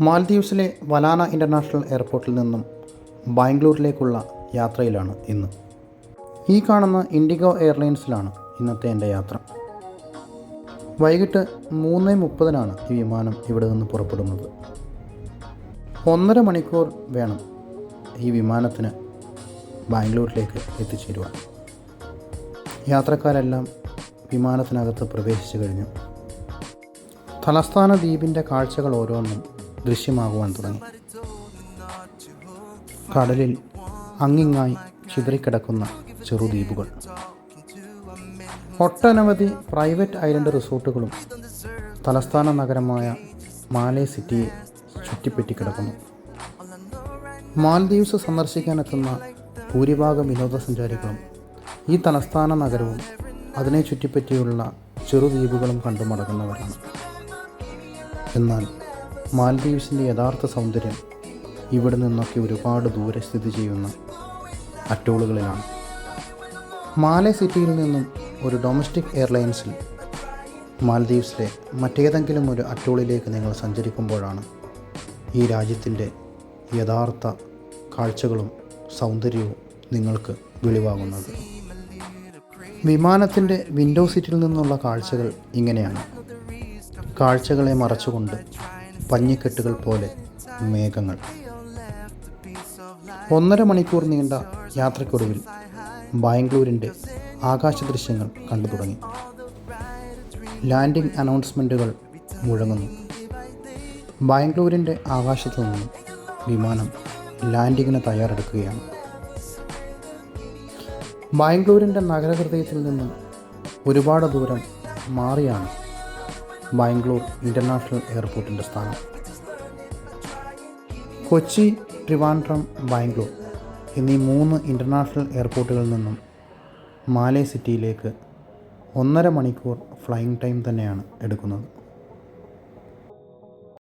മാൽദ്വീപ്സിലെ വലാന international എയർപോർട്ടിൽ നിന്നും ബാംഗ്ലൂരിലേക്കുള്ള യാത്രയിലാണ് ഇന്ന്. ഈ കാണുന്ന ഇൻഡിഗോ എയർലൈൻസിലാണ് ഇന്നത്തെ എന്റെ യാത്ര. വൈകിട്ട് മൂന്ന് മുപ്പതിനാണ് ഈ വിമാനം ഇവിടെ നിന്ന് പുറപ്പെടുന്നത്. ഒന്നര മണിക്കൂർ വേണം ഈ വിമാനത്തിന് ബാംഗ്ലൂരിലേക്ക് എത്തിച്ചേരുവാൻ. യാത്രക്കാരെല്ലാം വിമാനത്തിനകത്ത് പ്രവേശിച്ചു കഴിഞ്ഞു. തലസ്ഥാന ദ്വീപിന്റെ കാഴ്ചകൾ ഓരോന്നും ദൃശ്യമാകുവാൻ തുടങ്ങി. കടലിൽ അങ്ങിങ്ങായി ചിതറിക്കിടക്കുന്ന ചെറുദ്വീപുകൾ. ഒട്ടനവധി പ്രൈവറ്റ് ഐലൻഡ് റിസോർട്ടുകളും തലസ്ഥാന നഗരമായ മാലേ സിറ്റിയെ ചുറ്റിപ്പറ്റി കിടക്കുന്നു മാൽദ്വീപ്സ് സന്ദർശിക്കാനെത്തുന്ന ഭൂരിഭാഗം വിനോദസഞ്ചാരികളും ഈ തലസ്ഥാന നഗരവും അതിനെ ചുറ്റിപ്പറ്റിയുള്ള ചെറുദ്വീപുകളും കണ്ടു മടങ്ങുന്നവരാണ് എന്നാൽ മാൽദ്വീപ്സിന്റെ യഥാർത്ഥ സൗന്ദര്യം ഇവിടെ നിന്നൊക്കെ ഒരുപാട് ദൂരെ സ്ഥിതി ചെയ്യുന്ന അറ്റോളുകളിലാണ്. മാലെ സിറ്റിയിൽ നിന്നും ഒരു ഡൊമസ്റ്റിക് എയർലൈൻസിൽ മാൽദ്വീപ്സിലെ മറ്റേതെങ്കിലും ഒരു അറ്റോളിലേക്ക് നിങ്ങൾ സഞ്ചരിക്കുമ്പോഴാണ് ഈ രാജ്യത്തിന്റെ യഥാർത്ഥ കാഴ്ചകളും സൗന്ദര്യവും നിങ്ങൾക്ക് വെളിവാകുന്നത്. വിമാനത്തിന്റെ വിൻഡോ സീറ്റിൽ നിന്നുള്ള കാഴ്ചകൾ ഇങ്ങനെയാണ്. കാഴ്ചകളെ മറച്ചുകൊണ്ട് പഞ്ഞിക്കെട്ടുകൾ പോലെ മേഘങ്ങൾ. ഒന്നര മണിക്കൂർ നീണ്ട യാത്രക്കൊടുവിൽ ബാംഗ്ലൂരിന്റെ ആകാശ ദൃശ്യങ്ങൾ കണ്ടു തുടങ്ങി. ലാൻഡിംഗ് അനൗൺസ്മെന്റുകൾ മുഴങ്ങുന്നു. ബാംഗ്ലൂരിന്റെ ആകാശത്തു നിന്നും വിമാനം ലാൻഡിങ്ങിന് തയ്യാറെടുക്കുകയാണ്. ബാംഗ്ലൂരിന്റെ നഗരഹൃദയത്തിൽ നിന്നും ഒരുപാട് ദൂരം മാറിയാണ് ബാംഗ്ലൂർ ഇന്റർനാഷണൽ എയർപോർട്ടിന്റെ സ്ഥാനം. കൊച്ചി ട്രിവാൻഡ്രം ബാംഗ്ലൂർ എന്നീ മൂന്ന് ഇന്റർനാഷണൽ എയർപോർട്ടുകളിൽ നിന്നും മാലേ സിറ്റിയിലേക്ക് ഒന്നര മണിക്കൂർ ഫ്ലൈയിങ് ടൈം തന്നെയാണ് എടുക്കുന്നത്.